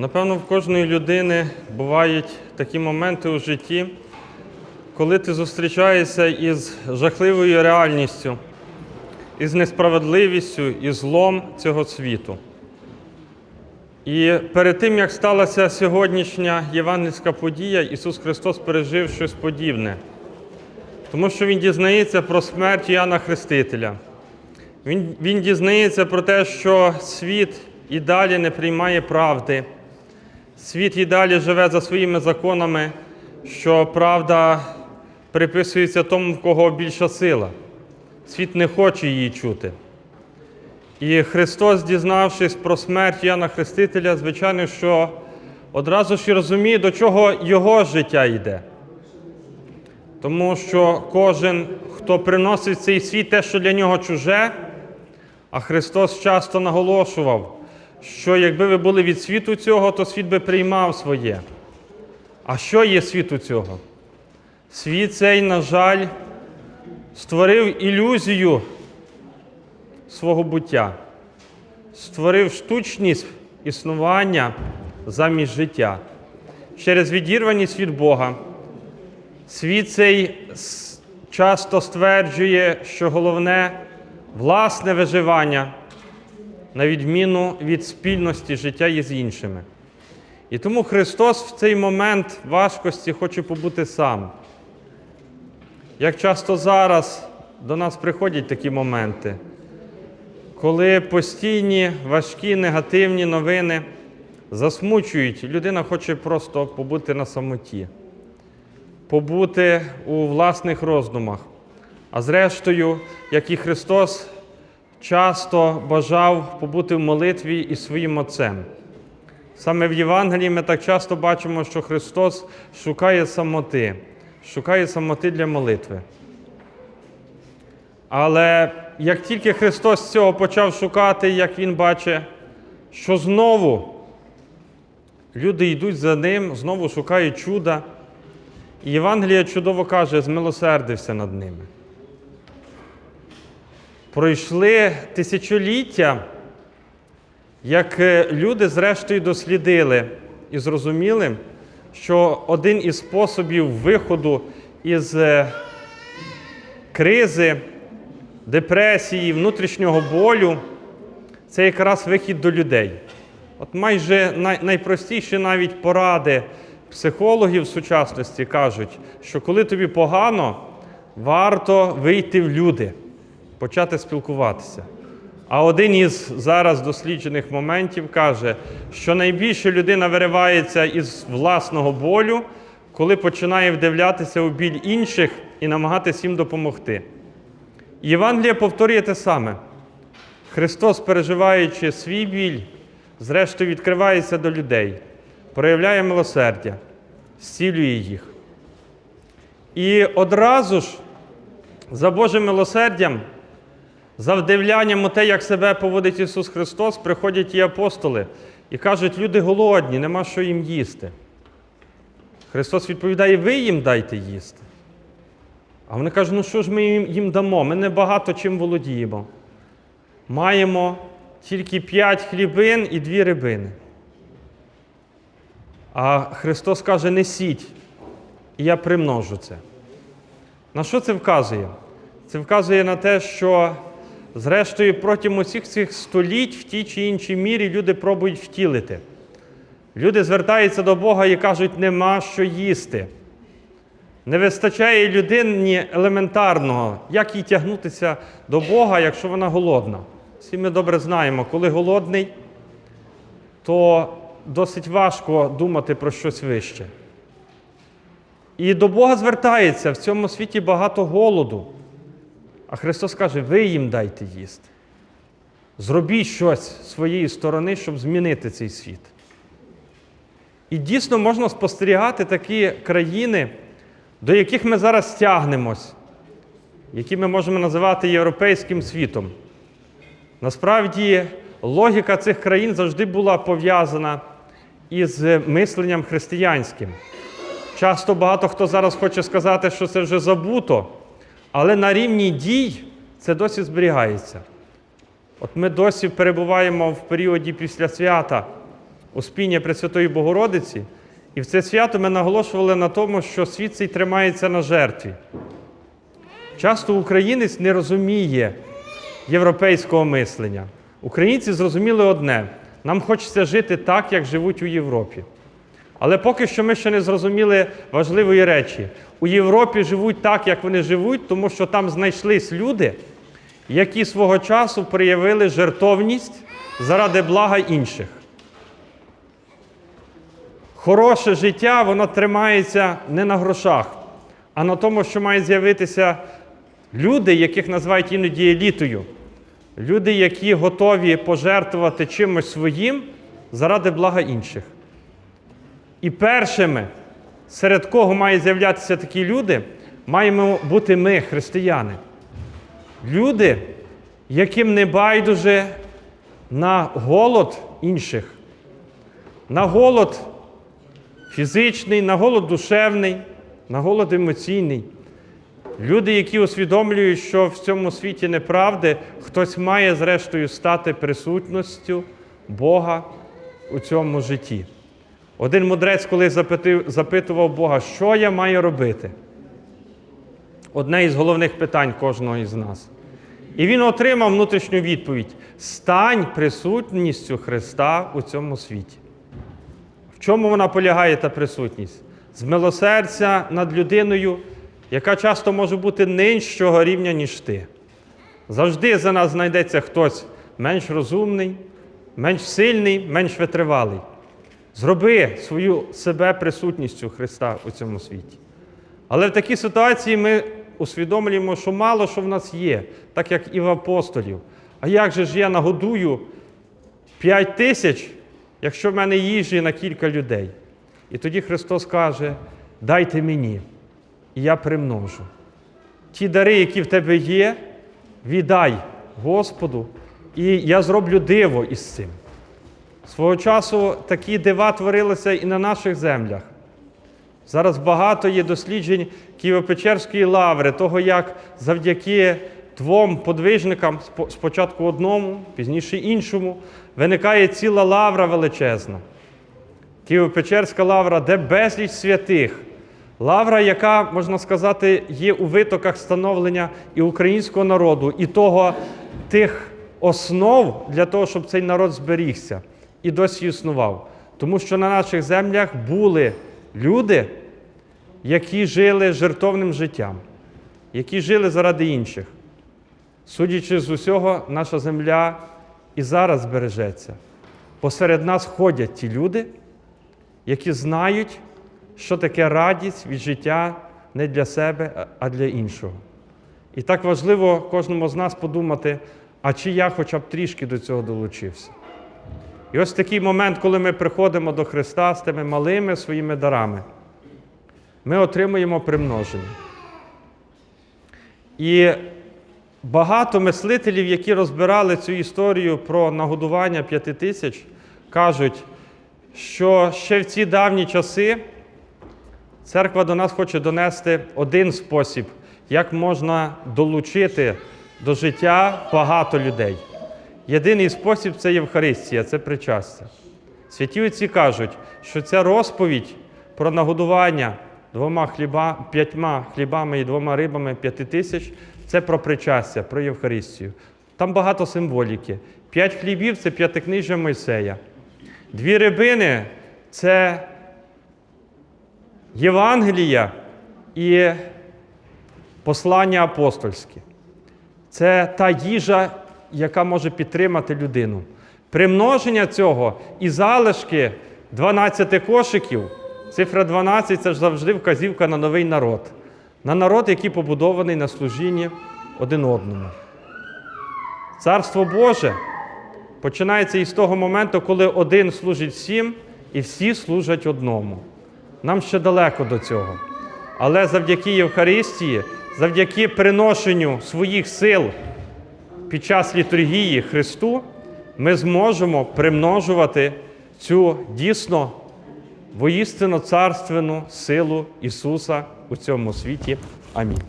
Напевно, в кожної людини бувають такі моменти у житті, коли ти зустрічаєшся із жахливою реальністю, із несправедливістю і злом цього світу. І перед тим, як сталася сьогоднішня євангельська подія, Ісус Христос пережив щось подібне, тому що Він дізнається про смерть Іоанна Хрестителя. Він, він дізнається про те, що світ і далі не приймає правди. Світ і далі живе за своїми законами, що правда приписується тому, в кого більша сила. Світ не хоче її чути. І Христос, дізнавшись про смерть Яна Хрестителя, звичайно, що одразу ж і розуміє, до чого його життя йде. Тому що кожен, хто приносить в цей світ те, що для нього чуже, а Христос часто наголошував, що якби ви були від світу цього, то світ би приймав своє. А що є світу цього? Світ цей, на жаль, створив ілюзію свого буття, створив штучність існування замість життя. Через відірваність від Бога. Світ цей часто стверджує, що головне власне виживання, на відміну від спільності життя із іншими. І тому Христос в цей момент важкості хоче побути сам. Як часто зараз до нас приходять такі моменти, коли постійні важкі негативні новини засмучують, людина хоче просто побути на самоті, побути у власних роздумах. А зрештою, як і Христос часто бажав побути в молитві із своїм Отцем. Саме в Євангелії ми так часто бачимо, що Христос шукає самоти, шукає самоти для молитви. Але як тільки Христос цього почав шукати, як Він бачить, що знову люди йдуть за Ним, знову шукають чуда, і Євангелія чудово каже, змилосердився над ними. Пройшли тисячоліття, як е, люди зрештою дослідили і зрозуміли, що один із способів виходу із е, кризи, депресії, внутрішнього болю це якраз вихід до людей. От майже найпростіші навіть поради психологів сучасності кажуть, що коли тобі погано, варто вийти в люди, почати спілкуватися. А один із зараз досліджених моментів каже, що найбільше людина виривається із власного болю, коли починає вдивлятися у біль інших і намагатися їм допомогти. Євангелія повторює те саме. Христос, переживаючи свій біль, зрештою відкривається до людей, проявляє милосердя, зцілює їх. І одразу ж за Божим милосердям, за вдивлянням у те, як себе поводить Ісус Христос, приходять і апостоли і кажуть, люди голодні, нема що їм їсти. Христос відповідає, ви їм дайте їсти. А вони кажуть, ну що ж ми їм, дамо? Ми небагато чим володіємо. Маємо тільки п'ять хлібин і дві рибини. А Христос каже, несіть, і я примножу це. На що це вказує? Це вказує на те, що, зрештою, протягом усіх цих століть в тій чи іншій мірі люди пробують втілити. Люди звертаються до Бога і кажуть, нема що їсти. Не вистачає людині елементарного, як їй тягнутися до Бога, якщо вона голодна. Всі ми добре знаємо, коли голодний, то досить важко думати про щось вище. І до Бога звертається в цьому світі багато голоду. А Христос каже, ви їм дайте їсти. Зробіть щось з своєї сторони, щоб змінити цей світ. І дійсно можна спостерігати такі країни, до яких ми зараз тягнемось, які ми можемо називати європейським світом. Насправді, логіка цих країн завжди була пов'язана із мисленням християнським. Часто багато хто зараз хоче сказати, що це вже забуто, але на рівні дій це досі зберігається. От ми досі перебуваємо в періоді після свята, Успіння Пресвятої Богородиці. І в це свято ми наголошували на тому, що світ цей тримається на жертві. Часто українець не розуміє європейського мислення. Українці зрозуміли одне: нам хочеться жити так, як живуть у Європі. Але поки що ми ще не зрозуміли важливої речі. У Європі живуть так, як вони живуть, тому що там знайшлись люди, які свого часу проявили жертовність заради блага інших. Хороше життя, воно тримається не на грошах, а на тому, що мають з'явитися люди, яких називають іноді елітою. Люди, які готові пожертвувати чимось своїм заради блага інших. І першими, серед кого мають з'являтися такі люди, маємо бути ми, християни. Люди, яким не байдуже на голод інших, на голод фізичний, на голод душевний, на голод емоційний. Люди, які усвідомлюють, що в цьому світі неправди, хтось має, зрештою, стати присутністю Бога у цьому житті. Один мудрець, коли запитував Бога, що я маю робити? Одне із головних питань кожного із нас. І він отримав внутрішню відповідь: стань присутністю Христа у цьому світі. В чому вона полягає та присутність? З милосердя над людиною, яка часто може бути нижчого рівня, ніж ти. Завжди за нас знайдеться хтось менш розумний, менш сильний, менш витривалий. Зроби свою себе присутністю Христа у цьому світі. Але в такій ситуації ми усвідомлюємо, що мало що в нас є, так як і в апостолів. А як же ж я нагодую 5 тисяч, якщо в мене їжі на кілька людей? І тоді Христос каже: дайте мені, і я примножу. Ті дари, які в тебе є, віддай Господу, і я зроблю диво із цим. Свого часу такі дива творилися і на наших землях. Зараз багато є досліджень Києво-Печерської лаври, того, як завдяки двом подвижникам, спочатку одному, пізніше іншому, виникає ціла лавра величезна. Києво-Печерська лавра, де безліч святих. Лавра, яка, можна сказати, є у витоках становлення і українського народу, і того тих основ для того, щоб цей народ зберігся і досі існував. Тому що на наших землях були люди, які жили жертовним життям, які жили заради інших. Судячи з усього, наша земля і зараз збережеться. Посеред нас ходять ті люди, які знають, що таке радість від життя не для себе, а для іншого. І так важливо кожному з нас подумати, а чи я хоча б трішки до цього долучився. І ось такий момент, коли ми приходимо до Христа з тими малими своїми дарами, ми отримуємо примноження. І багато мислителів, які розбирали цю історію про нагодування п'яти тисяч, кажуть, що ще в ці давні часи церква до нас хоче донести один спосіб, як можна долучити до життя багато людей. Єдиний спосіб це Євхаристія, це причастя. Святі отці кажуть, що ця розповідь про нагодування двома хліба, п'ятьма хлібами і двома рибами п'яти тисяч це про причастя, про Євхаристію. Там багато символіки. П'ять хлібів це п'ятикнижжя Мойсея. Дві рибини це Євангелія і послання апостольське. Це та їжа, яка може підтримати людину. Примноження цього і залишки 12 кошиків, цифра 12 це ж завжди вказівка на новий народ, на народ, який побудований на служінні один одному. Царство Боже починається із того моменту, коли один служить всім і всі служать одному. Нам ще далеко до цього. Але завдяки Євхаристії, завдяки приношенню своїх сил під час літургії Христу, ми зможемо примножувати цю дійсно воїстину царственну силу Ісуса у цьому світі. Амінь.